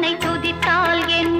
கர்த்தனை துதித்தால் என்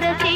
Bharat